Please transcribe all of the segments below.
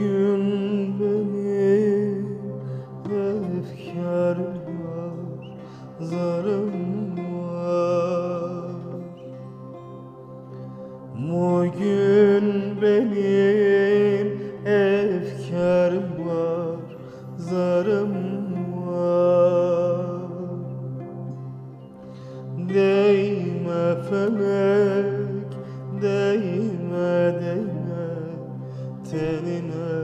gün beni efkar var zarım var. Bugün benim efkar var zarım var. Değme felek değme değme teline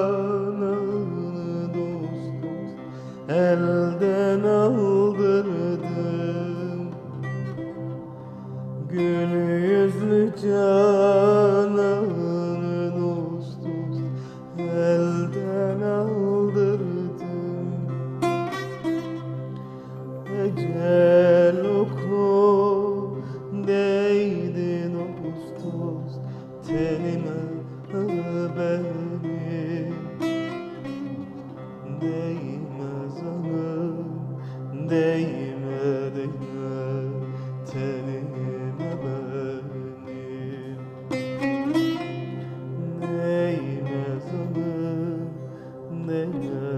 canını dost elden aldırdım Gül yüzlü canını dost elden aldırdım Ecel oku değdi dost tenime benim nega